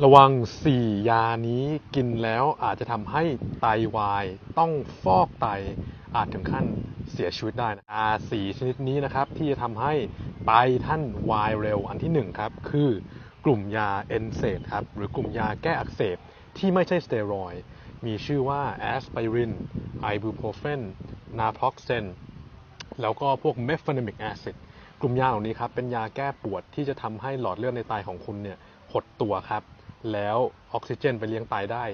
ระวัง 4 ยานี้กินแล้วอาจจะทำให้ไตวาย ต้องฟอกไตอาจถึงขั้นเสียชีวิตได้นะยาสี่ชนิดนี้นะครับ ที่จะทำให้ไตท่านวายเร็วอันที่ 1 ครับ คือกลุ่มยาเอนเซดครับ หรือกลุ่มยาแก้อักเสบที่ไม่ใช่สเตียรอยมีชื่อว่าแอสไพรินไอบูโพรเฟนนาพล็อกเซนแล้วก็พวกเมฟ a น i มิกแอซิดกลุ่มยาเหล่านี้ครับเป็นยาแก้ปวดที่จะทำให้หลอดเลือดในไตของคุณเนี่ยหดตัวครับ แล้วออกซิเจนไปเลี้ยงไตได้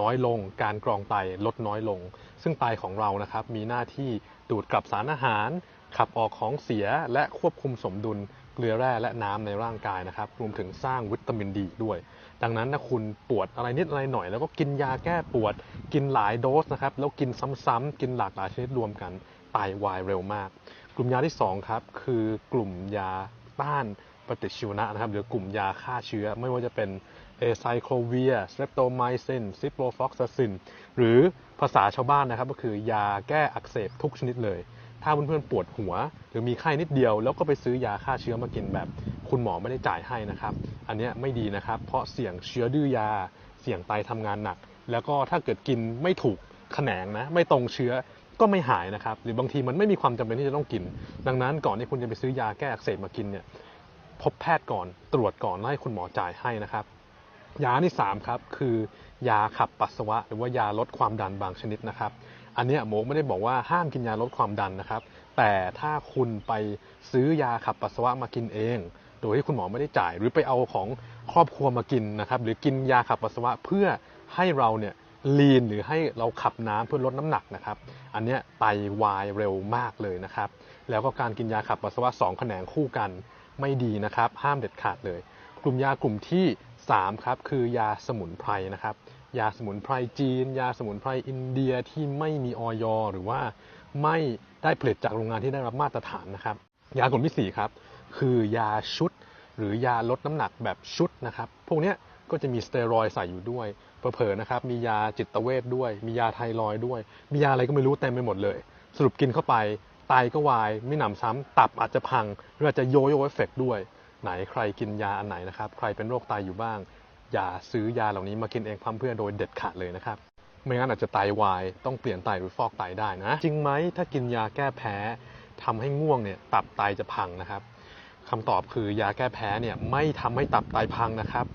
น้อยลง การกรองไตลดน้อยลง ซึ่งไตของเรานะครับมีหน้าที่ดูดกลับสารอาหาร ขับออกของเสียและควบคุมสมดุลเกลือแร่และน้ำในร่างกายนะครับ รวมถึงสร้างวิตามินดีด้วย ดังนั้นถ้าคุณปวดอะไรนิดอะไรหน่อย แล้วก็กินยาแก้ปวด กินหลายโดสนะครับแล้วกินซ้ำๆกินหลากหลายชนิดรวมกันไตวายเร็วมาก กลุ่มยาที่2ครับคือกลุ่มยาต้าน ปฏิชีวนะนะครับ หรือกลุ่มยาฆ่าเชื้อ ไม่ว่าจะเป็นเอไซโคลเวียสเตปโตไมซินซิโปรฟอกซาซิน หรือภาษาชาวบ้านนะครับ ก็คือยาแก้อักเสบทุกชนิดเลย ถ้าเพื่อนๆปวดหัว หรือมีไข้นิดเดียว แล้วก็ไปซื้อยาฆ่าเชื้อมากินแบบ คุณหมอไม่ได้จ่ายให้นะครับ อันนี้ไม่ดีนะครับ เพราะเสี่ยงเชื้อดื้อยา เสี่ยงไตทำงานหนัก แล้วก็ถ้าเกิดกินไม่ถูกแขนงนะ ไม่ตรงเชื้อก็ไม่หายนะครับ หรือบางทีมันไม่มีความจำเป็นที่จะต้องกิน ดังนั้นก่อนที่คุณจะไปซื้อยาแก้อักเสบมากินเนี่ย พบแพทย์ก่อนตรวจก่อนแล้วให้คุณหมอจ่ายให้นะครับ ยาที่3ครับคือยาขับปัสสาวะ หรือว่ายาลดความดันบางชนิดนะครับ อันนี้ยหมอไม่ได้บอกว่าห้ามกินยาลดความดันนะครับ แต่ถ้าคุณไปซื้อยาขับปัสสาวะมากินเอง โดยที่คุณหมอไม่ได้จ่าย หรือไปเอาของครอบครัวมากินนะครับ หรือกินยาขับปัสสาวะเพื่อให้เราเนี่ยลีนหรือให้เราขับน้ำเพื่อลดน้ำหนักนะครับ อันนี้ไตวายเร็วมากเลยนะครับ แล้วก็การกินยาขับปัสสาวะสองแขนงคู่กัน ไม่ดีนะครับ ห้ามเด็ดขาดเลย กลุ่มยากลุ่มที่ 3 ครับ คือยาสมุนไพรนะครับ ยาสมุนไพรจีน ยาสมุนไพรอินเดียที่ไม่มีออยหรือว่าไม่ได้ผลิตจากโรงงานที่ได้รับมาตรฐานนะครับ ยากลุ่มที่ 4 ครับ คือยาชุด หรือยาลดน้ำหนักแบบชุดนะครับ พวกนี้ก็จะมีสเตียรอยใส่อยู่ด้วยเผลอๆนะครับ มียาจิตเวชด้วย มียาไทรอยด้วย มียาอะไรก็ไม่รู้เต็มไปหมดเลย สรุปกินเข้าไป ไตก็วายไม่หนำซ้ำตับอาจจะพังหรืออาจจะโยโย่เอฟเฟกด้วย ไหนใครกินยาอันไหนนะครับ ใครเป็นโรคไตอยู่บ้าง อย่าซื้อยาเหล่านี้มากินเองพร่ำเพื่อโดยเด็ดขาดเลยนะครับไม่งั้นอาจจะไตวายต้องเปลี่ยนไตหรือฟอกไตได้นะ จริงไหมถ้ากินยาแก้แพ้ทำให้ง่วงเนี่ยตับไตจะพังนะครับคำตอบคือยาแก้แพ้เนี่ยไม่ทำให้ตับไตพังนะครับ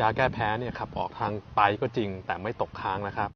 ยาแก้แพ้เนี่ยขับออกทางไตก็จริง แต่ไม่ตกค้างนะครับ